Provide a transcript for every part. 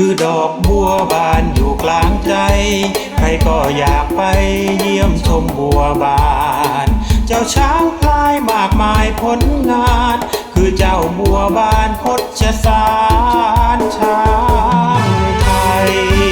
คือดอกบัวบานอยู่กลางใจ ใครก็อยากไปเยี่ยมชมบัวบาน เจ้าช้างพลายมากมายผลงาน คือเจ้าบัวบานพชสารช้างไทย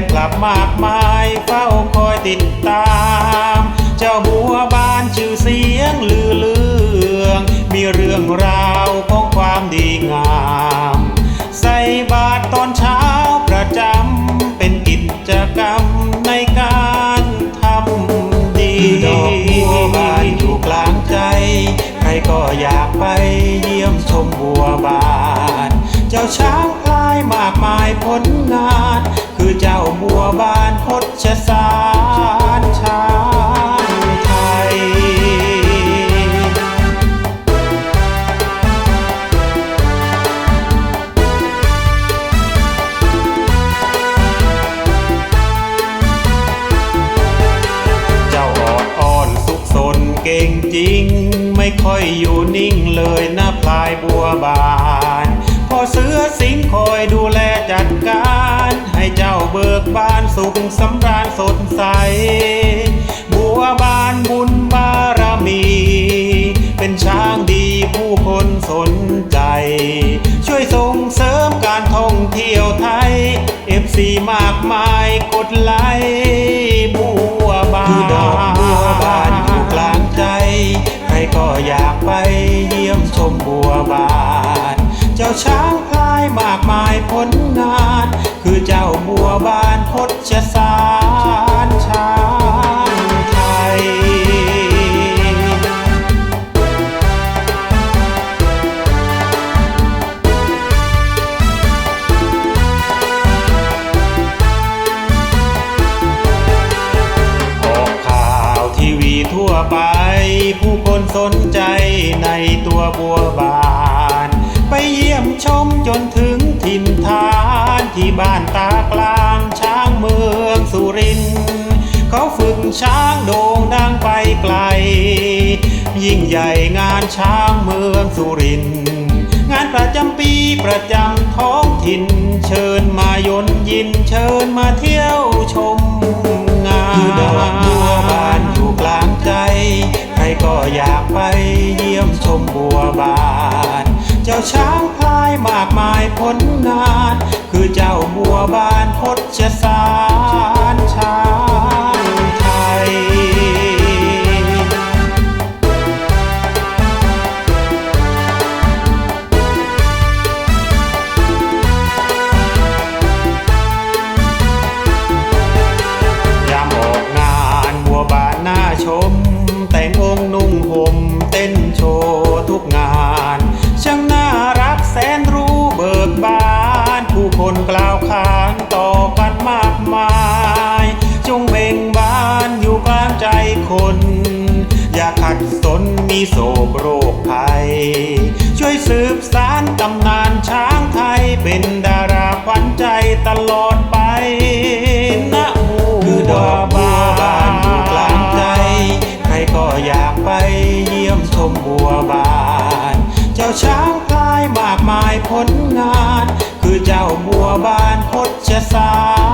นคลับมากมายเฝ้าคอยติดตาม เจ้าบัวบานชื่อเสียงลือเลือง มีเรื่องราวของความดีงาม ใส่บาตรตอนเช้าประจำเป็นกิจกรรมในการทำดีดอกบัวบานอยู่กลางใจ ใครก็อยากไปเยี่ยมชมบัวบาน เจ้าช้างพลายมากมายผลงาน เจ้าบัวบานพชสารชางไทย เจ้าออดอ้อนสุขสนเก่งจริง ไม่ค่อยอยู่นิ่งเลยนะพลายบัวบาน เสือสิงคอยดูแลจัดการ ให้เจ้าเบิกบานสุขสำราญสดใส บัวบานบุญบารมี เป็นช้างดีผู้คนสนใจ ช่วยส่งเสริมการท่องเที่ยวไทย FC มากมายกดไลค์บัวบานคือดอกบัวบานอยู่กลางใจ ใครก็อยากไปเยี่ยมชมบัวบานเจ้าช้างพลายมากมายผลงาน คือเจ้าบัวบานพชสาร ยิ่งใหญ่งานช้างเมืองสุรินงานประจำปีประจำท้องถิ่น เชิญมายนยินเชิญมาเที่ยวชมงานคือดอกบัวบานอยู่กลางใจ ใครก็อยากไปเยี่ยมชมบัวบาน เจ้าช้างพลายมากมายผลงาน คือเจ้าบัวบานพชสารชา มีโศกโรคภัย ช่วยสืบสารตำนานช้างไทย เป็นดาราขวัญใจตลอดไปนะคือดอกบัวบานอยู่กลางใจ ใครก็อยากไปเยี่ยมชมบัวบาน เจ้าช้างพลายมากมายผลงาน คือเจ้าบัวบานพชสาร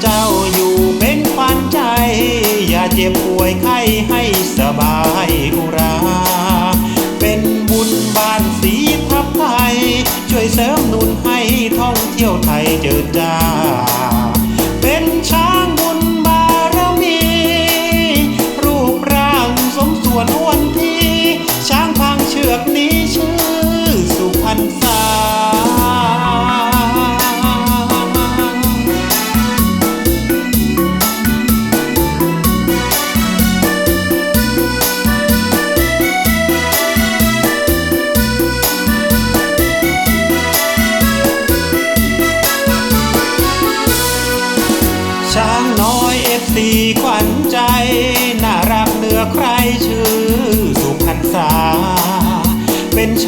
เจ้าอยู่เป็นขวัญใจ อย่าเจ็บป่วยไข้ให้สบายอุรา เป็นบุญบานสีทับไทย ช่วยเสริมนุนให้ท่องเที่ยวไทยเจิดจ้า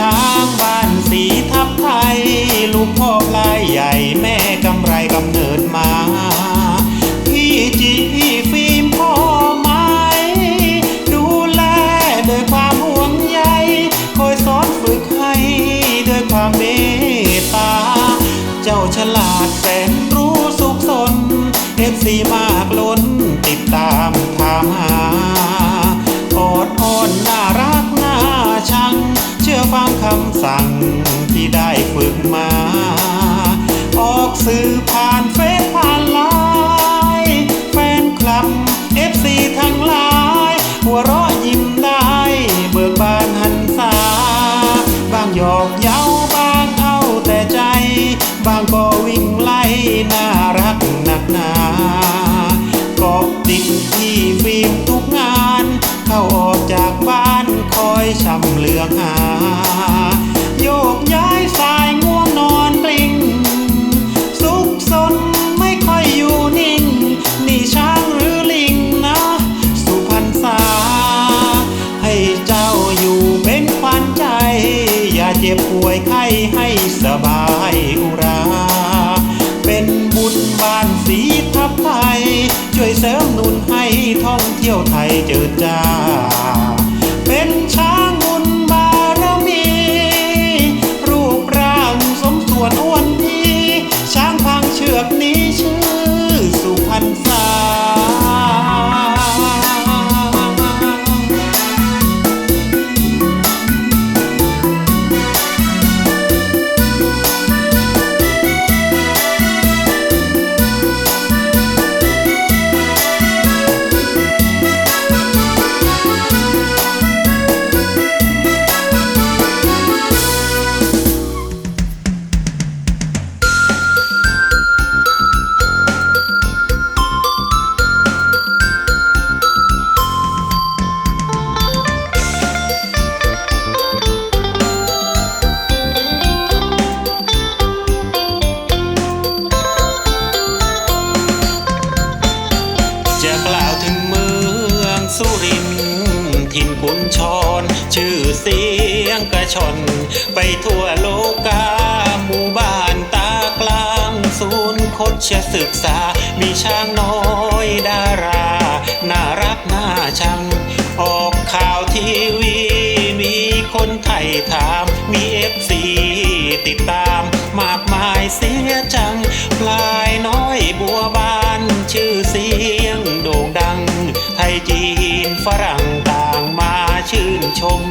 ช้างบ้านสีทับไทย ลูกพ่อพลายใหญ่แม่กำไรกำเนิดมา พี่จีฟิล์มพ่อไม้ดูแลด้วยความห่วงใยคอยสอนฝึกให้ด้วยความเมตตา เจ้าฉลาดแสนรู้สุขสนเอฟซีมากล้นติดตามถามหาอดอ้อนน่ารัก ฟังคำสั่งที่ได้ฝึกมา ออกสื่อผ่าน ช่วยเสริมนุนให้ท่องเที่ยวไทยเจิดจ้า ชน ไปทั่วโลกาหมู่บ้านตากลาง ศูนย์คดชศึกษา มีช้างน้อยดารา น่ารักน่าชัง ออกข่าวทีวี มีคนไทยถาม มีเอฟซีติดตาม มากมายเสียจังพลายน้อยบัวบานชื่อเสียงโด่งดัง ไทยจีนฝรั่งต่างมาชื่นชม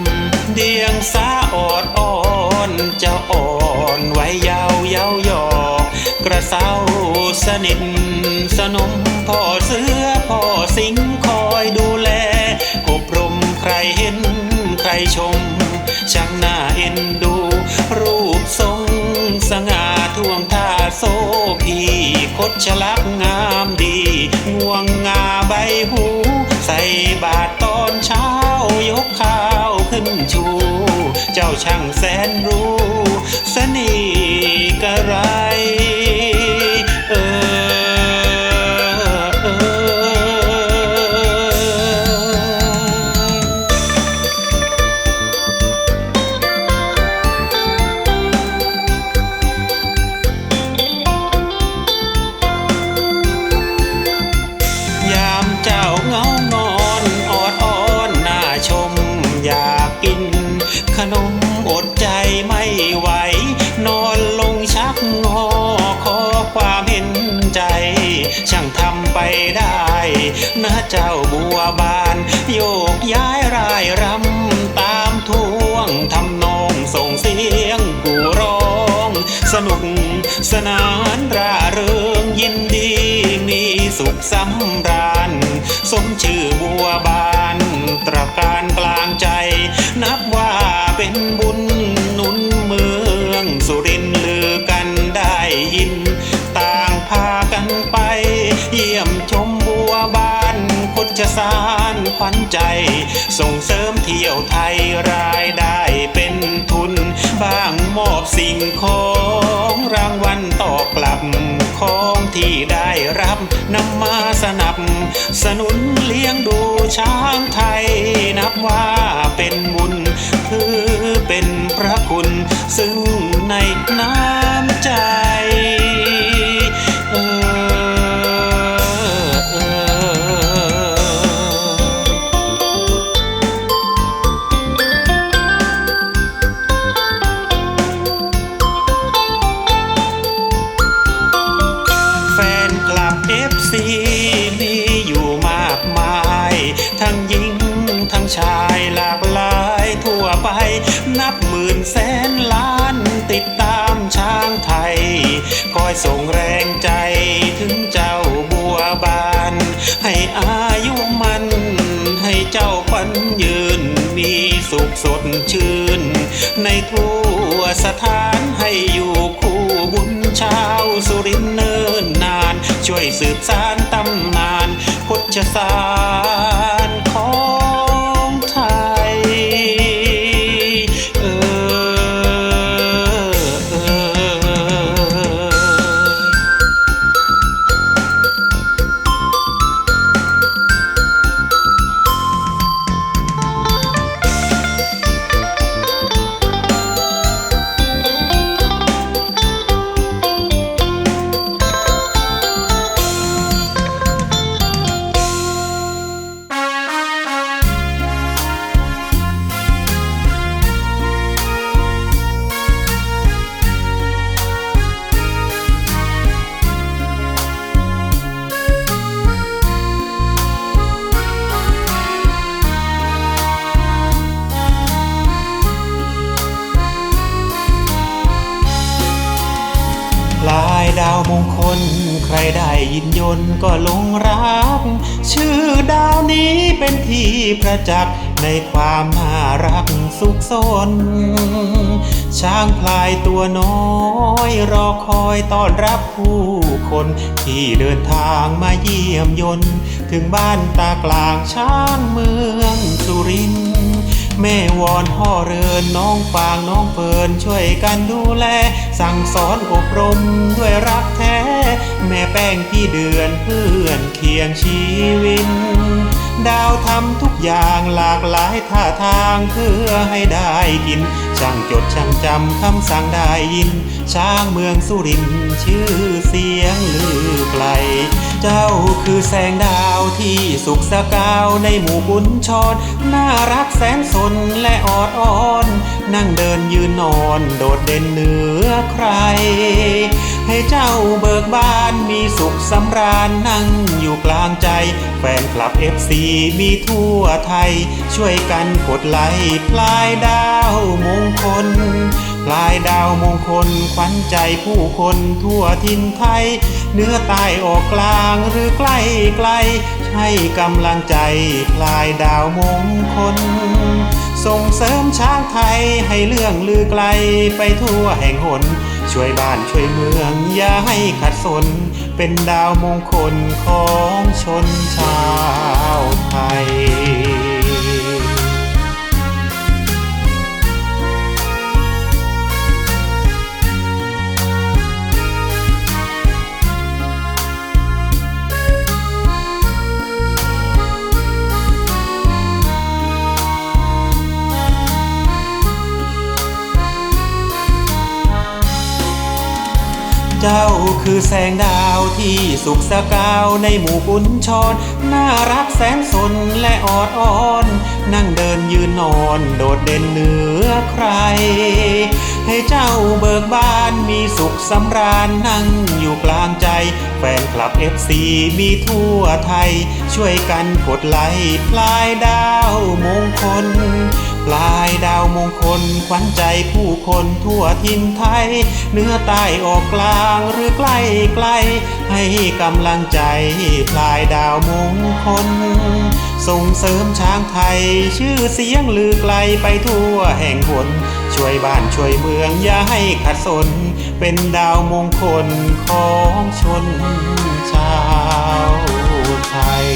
เดียงสาออดอ่อนจะอ่อนไว้ยาวยาวยอกกระเซ้าสนิทสนมพ่อเสือพ่อสิงคอยดูแลอบรมใครเห็นใครชม โซพีคดชลักงามดีงวงงาใบหู ใส่บาทตอนเช้ายกข้าวขึ้นชู เจ้าช่างแสนรู้เสน่ห์กระไร เจ้าบัวบาน โยกย้ายรายรำตามท่วงทำนองส่งเสียงกูร้อง สนุกสนานร่าเริงยินดีมีสุขสำราญสมชื่อบัวบานตระการกลางใจ นับว่าเป็นบุญนุนเมืองสุรินลือกันได้ยิน ขวัญใจ ส่งเสริมเที่ยวไทยรายได้เป็นทุนบ้างมอบสิ่งของรางวัลตอบกลับของที่ได้รับนำมาสนับ สนุนเลี้ยงดูช้างไทย นับว่าเป็นบุญถือเป็นพระคุณ ซึ่งในน้ำ ชื่น ในทั่วสถานให้อยู่คู่บุญชาวสุรินทร์เนิ่นนาน ช่วยสืบสานตำนานพจสาร เป็นที่ประจักษ์ในความน่ารักสุขสน ช้างพลายตัวน้อยรอคอยต้อนรับผู้คน ที่เดินทางมาเยี่ยมยนถึงบ้านตากลางช้างเมืองสุรินทร์แม่วอนพ่อเรินน้องฟางน้องเฟิร์นช่วยกันดูแล สั่งสอนอบรมด้วยรักแท้ แม่แป้งพี่เดือนเพื่อนเคียงชีวิต ดาวทำทุกอย่างหลากหลายท่าทางเพื่อให้ได้กิน ช่างจดช่างจำคำสั่งได้ยิน ช้างเมืองสุรินชื่อเสียงลือไกล เจ้าคือแสงดาวที่สุขสกาวในหมู่บุญชรน่ารักแสนสนและออดอ้อน นั่งเดินยืนนอนโดดเด่นเหนือใคร ให้เจ้าเบิกบานมีสุขสำราญนั่งอยู่กลางใจ แฟนคลับเอฟซีมีทั่วไทย ช่วยกันกดไลค์ปลายดาวมงคลพลายดาวมงคลขวัญใจผู้คนทั่วทินไทย เนื้อใต้ออกกลางหรือใกล้ไกล ให้กำลังใจพลายดาวมงคลส่งเสริมช้างไทยให้เรื่องลือไกลไปทั่วแห่งหน ช่วยบ้านช่วยเมืองอย่าให้ขัดสน เป็นดาวมงคลของชนชาวไทย คือแสงดาวที่สุขสกาวในหมู่บุญชนน่ารักแสนสนและออดอ้อน นั่งเดินยืนนอนโดดเด่นเหนือใคร ให้เจ้าเบิกบานมีสุขสำราญนั่งอยู่กลางใจ แฟนคลับเอฟซีมีทั่วไทย ช่วยกันกดไลค์ปลายดาวมงคล ปลายดาวมงคลขวัญใจผู้คนทั่วทินไทย เนื้อใต้ออกกลางหรือใกล้ไกล ให้กำลังใจปลายดาวมงคล ส่งเสริมช้างไทย ชื่อเสียงลือไกลไปทั่วแห่งหนช่วยบ้านช่วยเมืองอย่าให้ขัดสน เป็นดาวมงคลของชนชาวไทย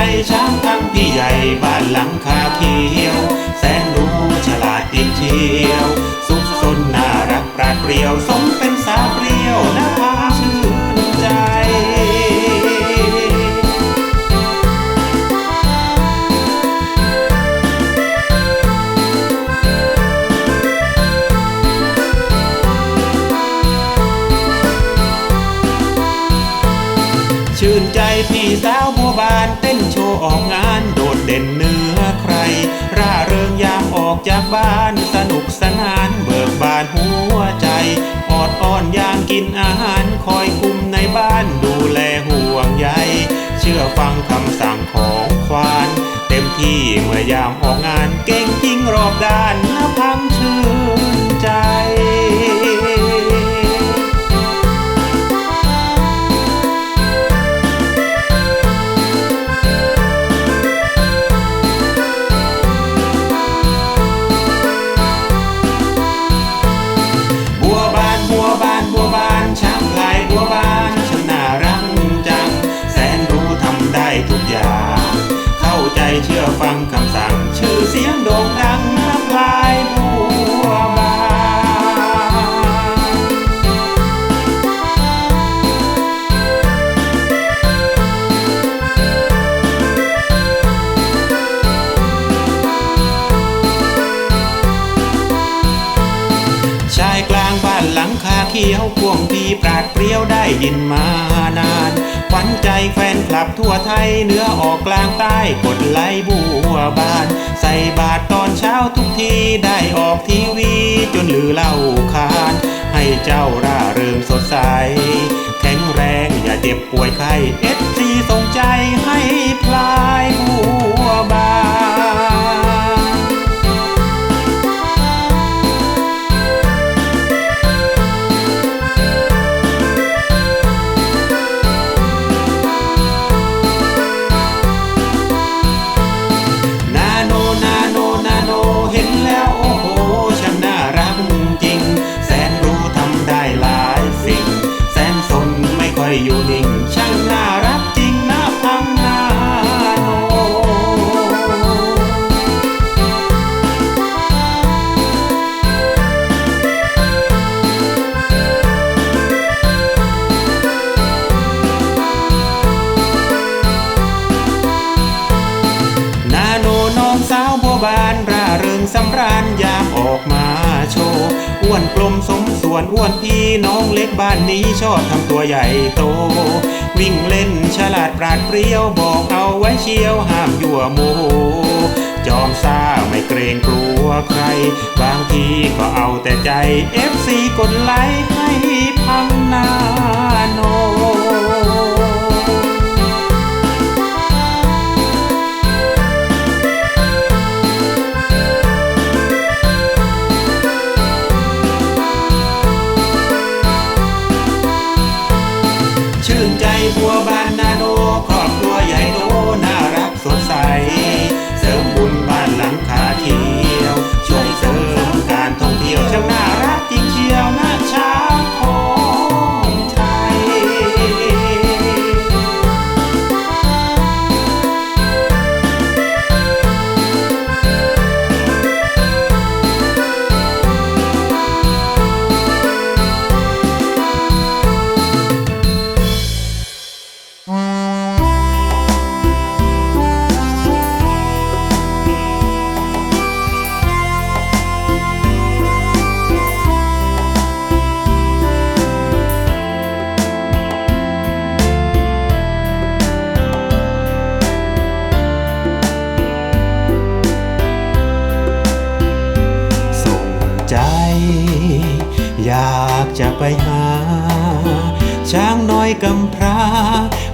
ชื่นใจช้างทั้งพี่ใหญ่บ้านหลังคาเขียว แสนรู้ฉลาดดีเชียว สุขสนน่ารักปราดเปรียวสมเป็นสาวเปรียวน่าพาชื่นใจชื่นใจพี่สาวบัวบานเต้ บ้านสนุกสนานเบิกบานหัวใจออดอ้อนอย่างกินอาหารคอยคุมในบ้านดูแลห่วงใยเชื่อฟังคำสั่งของควาน เต็มที่เมื่อยามออกงานเก่งจริงรอบด้านนะพังชื่นใจ ยวได้ยินมานานขวัญใจแฟนคลับทั่วไทยเหนือออกกลางใต้กดไลค์บัวบาน ใส่บาทตอนเช้าทุกทีได้ออกทีวีจนลือเล่าขานให้เจ้าร่าเริงสดใส แข็งแรงอย่าเจ็บป่วยไข้เอสซีส่งใจให้พลายบัวบาน อ้วนกลมสมส่ส่วนอ้วนพี่น้องเล็กบ้านนี้ชอบทำตัวใหญ่โต วิ่งเล่นฉลาดปราดเปรี้ยวบอกเอาไว้เชียวห้ามยั่วโมโหจอมซ่าไม่เกรงกลัวใคร บางทีก็เอาแต่ใจ FC กดไลค์ให้พังนาโน สดใส ช้างน้อยกำพร้า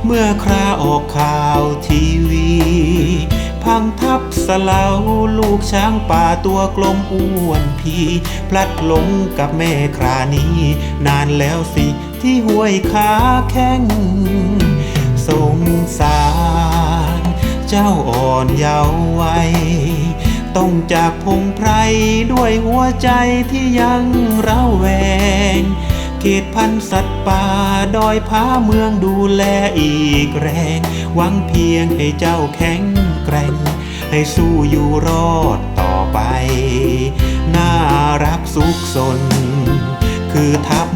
เมื่อคราออกข่าวทีวี พังทับสลาลูกช้างป่าตัวกลมอ้วนพี พลัดหลงกับแม่ครานี้ นานแล้วสิที่ห้วยขาแข้งสงสารเจ้าอ่อนเยาว์วัยต้องจากพงไพรด้วยหัวใจที่ยังเร้าแวงเขตพันสัตว ป่าดอยผาเมืองดูแลอีกแรง หวังเพียงให้เจ้าแข็งแกร่ง ให้สู้อยู่รอดต่อไป น่ารักสุขสน คือทับ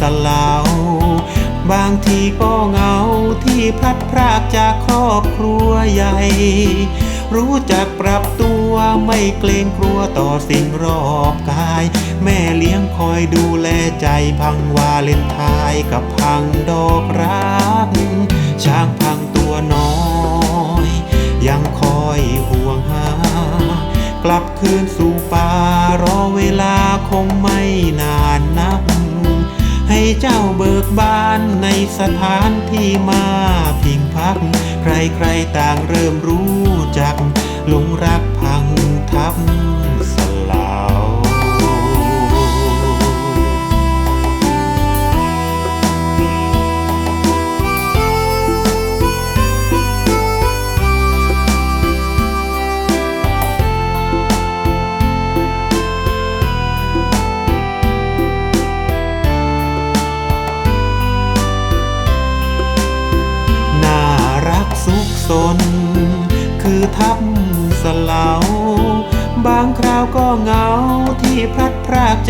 สลาว บางทีก็เงาที่พลัดพรากจากครอบครัวใหญ่ รู้จักปรับตัวไม่เกรงกลัวต่อสิ่งรอบกาย แม่เลี้ยงคอยดูแลใจพังวาเลนไทายกับพังดอกรัก ช้างพังตัวน้อย ยังคอยห่วงหา กลับคืนสู่ป่ารอเวลาคงไม่นานนัก ให้เจ้าเบิกบานในสถานที่มาพิงพัก ใครๆต่างเริ่มรู้จักหลงรักพังทับ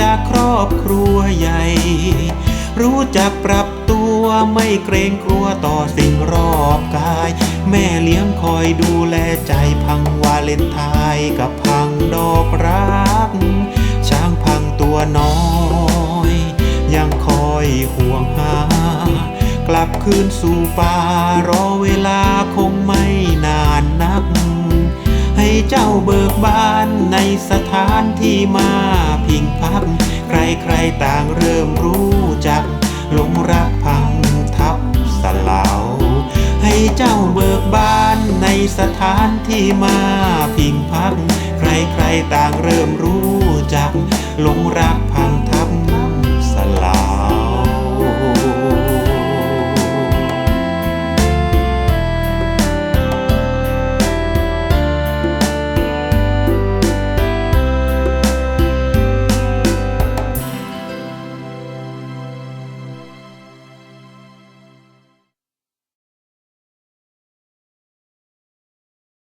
จากครอบครัวใหญ่ รู้จักปรับตัวไม่เกรงกลัวต่อสิ่งรอบกาย แม่เลี้ยงคอยดูแลใจพังวาเลนไทน์กับพังดอกรัก ช้างพังตัวน้อย ยังคอยห่วงหา กลับคืนสู่ป่ารอเวลาคงไม่ เจ้าเบิกบานในสถานที่มาพิงพัก ใครๆต่างเริ่มรู้จักหลงรักพังทับสลาว ให้เจ้าเบิกบานในสถานที่มาพิงพัก ใครๆต่างเริ่มรู้จักหลงรักพังทับ